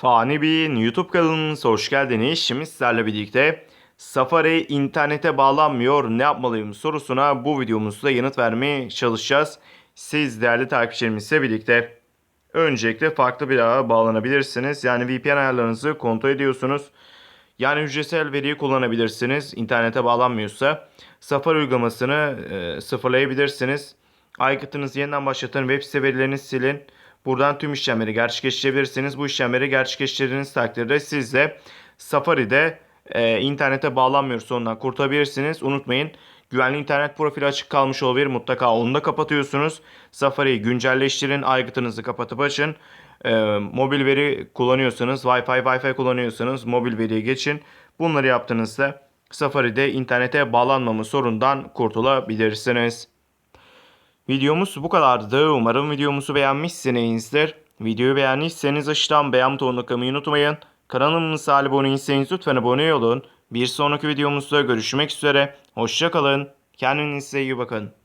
Fani Bey'in YouTube kanalımıza hoş geldiniz. Şimdi sizlerle birlikte Safari internete bağlanmıyor ne yapmalıyım sorusuna bu videomuzda yanıt vermeye çalışacağız. Siz değerli takipçilerimizle birlikte öncelikle farklı bir ağa bağlanabilirsiniz. Yani VPN ayarlarınızı kontrol ediyorsunuz. Yani hücresel veriyi kullanabilirsiniz. İnternete bağlanmıyorsa Safari uygulamasını e, sıfırlayabilirsiniz. Aykıtınızı yeniden başlatın. Web site verilerini silin. Buradan tüm işlemleri gerçekleştirebilirsiniz. Bu işlemleri gerçekleştirdiğiniz takdirde siz de Safari'de e, internete bağlanmıyor sonundan kurtulabilirsiniz. Unutmayın güvenli internet profili açık kalmış olabilir. Mutlaka onu da kapatıyorsunuz. Safari'yi güncelleştirin. Aygıtınızı kapatıp açın. E, mobil veri kullanıyorsanız, Wi-Fi, Wi-Fi kullanıyorsanız mobil veriye geçin. Bunları yaptığınızda Safari'de internete bağlanmama sorundan kurtulabilirsiniz. Videomuz bu kadardı. Umarım videomuzu beğenmişsinizdir. Videoyu beğendiyseniz aşağıdan beğen butonuna kılmayı unutmayın. Kanalımıza abone değilseniz lütfen abone olun. Bir sonraki videomuzda görüşmek üzere. Hoşçakalın. Kendinize iyi bakın.